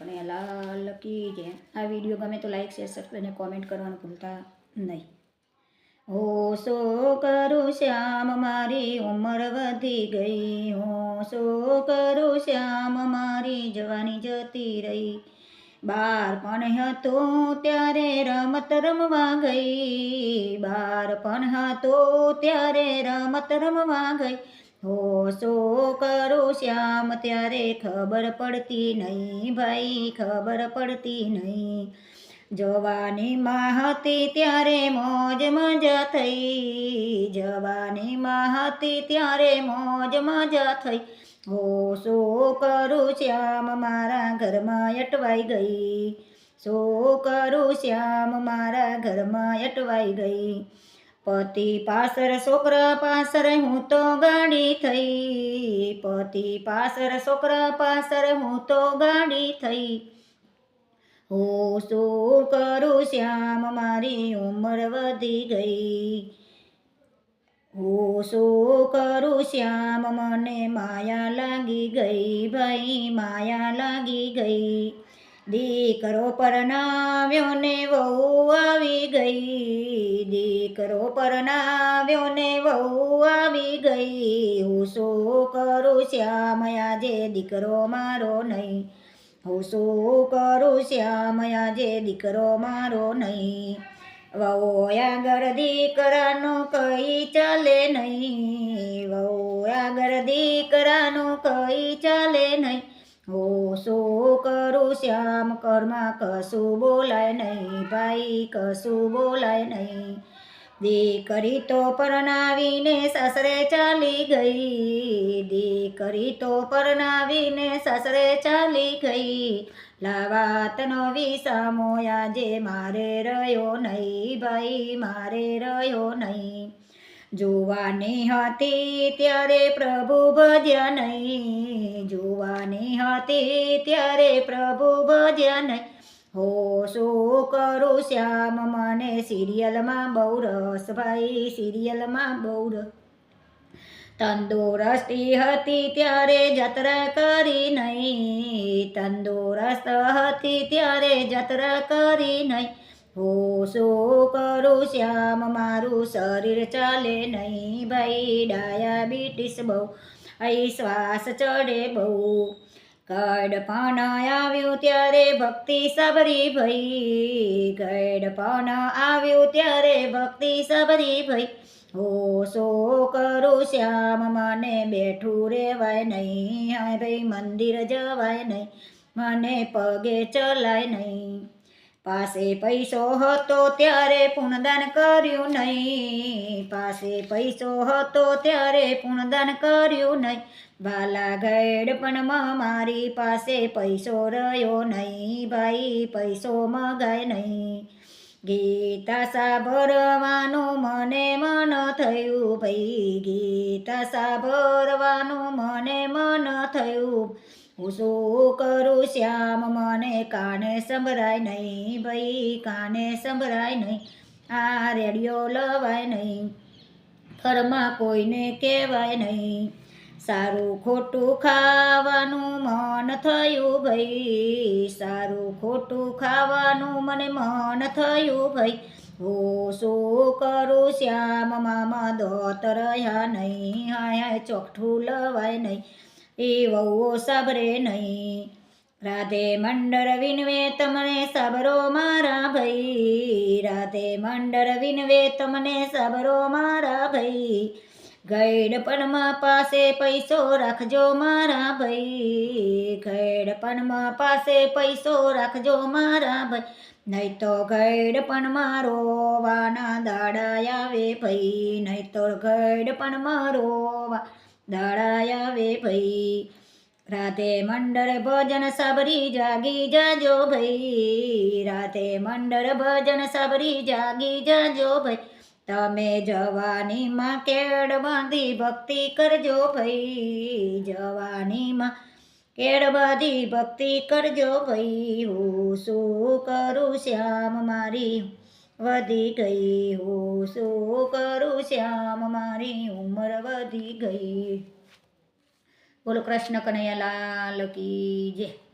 અને લાલ કી આ વીડિયો ગમે તો લાઈક શેર સબસ્ક્રાઈબ અને કોમેન્ટ કરવાનું ભૂલતા નહીં. હો સો કરું શ્યામ, મારી ઉંમર વધી ગઈ. હો સો કરું શ્યામ, મારી જવાની જતી રહી. બાળપણ હતો ત્યારે રમત રમવા ગઈ. બાળપણ હતો ત્યારે રમત રમવા ગઈ. હો, શો કરું શ્યામ? ત્યારે ખબર પડતી નહીં ભાઈ, ખબર પડતી નહીં. જવાનીમાં હતી ત્યારે મોજ મજા થઈ. જવાનીમાં હતી ત્યારે મોજ મજા થઈ. હો, શું કરું શ્યામ? મારા ઘરમાં અટવાઈ ગઈ. શું કરું શ્યામ? મારા ઘરમાં અટવાઈ ગઈ. પતિ પાસર છોકરા પાસર હું તો ગાડી થઈ. પતિ પાસર છોકરા પાસર હું તો ગાડી થઈ. હો શું કરું શ્યામ, મારી ઉંમર વધી ગઈ. હો શું કરું શ્યામ, મને માયા લાગી ગઈ, ભાઈ માયા લાગી ગઈ. દીકરો પરણાવ્યો ને વહુ આવી ગઈ. દીકરો પરણાવ્યો ને વહુ આવી ગઈ. હું શું કરું શ્યામ આજે દીકરો મારો નહીં. હું શું કરું શ્યામ આજે દીકરો મારો નહીં. વહુ આગળ દીકરાનું કઈ ચાલે નહીં. વહુ આગળ દીકરાનું કઈ ચાલે નહીં. હો શું કરું શ્યામ કર્મા, કશું બોલાય નહીં ભાઈ, કશું બોલાય નહીં. દીકરી તો પરણાવીને સાસરે ચાલી ગઈ, દીકરી તો પરણાવીને સાસરે ચાલી ગઈ. લાવાતનો વિસામો આજે મારે રહ્યો નહીં ભાઈ, મારે રહ્યો નહીં. જોવાની હતી ત્યારે પ્રભુ ભજ્યા નહીં. હતી ત્યારે પ્રભુ ભજન હો, શું કરું શ્યામ? મને સિરિયલમાં બહુ રસ ભાઈ, સિરિયલમાં બહુ રસ તંદુરસ્તી હતી ત્યારે જત્રા કરી નહીં, તંદુરસ્ત હતી ત્યારે જતરા કરી નહીં. હો, શું કરું શ્યામ? મારું શરીર ચાલે નહીં ભાઈ, ડાયાબિટીસ બહુ, અહીં શ્વાસ ચડે બહુ. કડપણ આવ્યું ત્યારે ભક્તિ સબરી ભઈ. કડપણ આવ્યું ત્યારે ભક્તિ સબરી ભઈ. હો, સો કરું શ્યામ, મને બેઠું રેવાય નહીં. હાય ભાઈ મંદિર જવાય નહીં. મને પગે ચલાય નહીં. પાસે પૈસો હતો ત્યારે પુણદાન કર્યું નહીં. પાસે પૈસો હતો ત્યારે પુણદાન કર્યું નહીં. વાલા ગેડ પણ મારી પાસે પૈસો રહ્યો નહીં. ભાઈ, પૈસો મગાય નહીં. ગીતા સાંભળવાનું મને મન થયું ભાઈ. ગીતા સાંભળવાનું મને મન થયું. હું શું કરું શ્યામ? મને કાને સંભળાય નહીં ભાઈ, કાને સંભળાય નહીં. આ રેડિયો લવાય નહીં. ઘરમાં કોઈને કહેવાય નહીં. સારું ખોટું ખાવાનું મન થયું ભાઈ. સારું ખોટું ખાવાનું મને મન થયું ભાઈ. હો શું કરું શ્યામ મામા દોત રહ્યા નહીં, હાય ચોકઠું લવાય નહીં. એ વહુઓ સાબરે નહીં. રાધે મંડળ વિનવે તમને સાબરો મારા ભાઈ. રાધે મંડળ વિનવે તમને સાબરો મારા ભાઈ. ગૈડપણમાં પાસે પૈસો રાખજો મારા ભાઈ. ગૈડપણમાં પાસે પૈસો રાખજો મારા ભાઈ. નહીં તો ગઈડપણ મારો વાના દાડા આવે ભાઈ. નહીં તો ગઈડપણ મારો વા દાડા આવે ભાઈ. રાતે મંડળ ભજન સાબરી જાગી જાજો ભાઈ. રાતે મંડળ ભજન સાબરી જાગી જાજો ભાઈ. તમે જવાનીમાં કેડ બાંધી ભક્તિ કરજો ભાઈ, જવાનીમાં કેડ બાંધી ભક્તિ કરજો ભાઈ, હું શું કરું શ્યામ મારી? વધી ગઈ, હું શું કરું શ્યામ મારી? ઉંમર વધી ગઈ. બોલો કૃષ્ણ કનૈયા લાલ કી જય.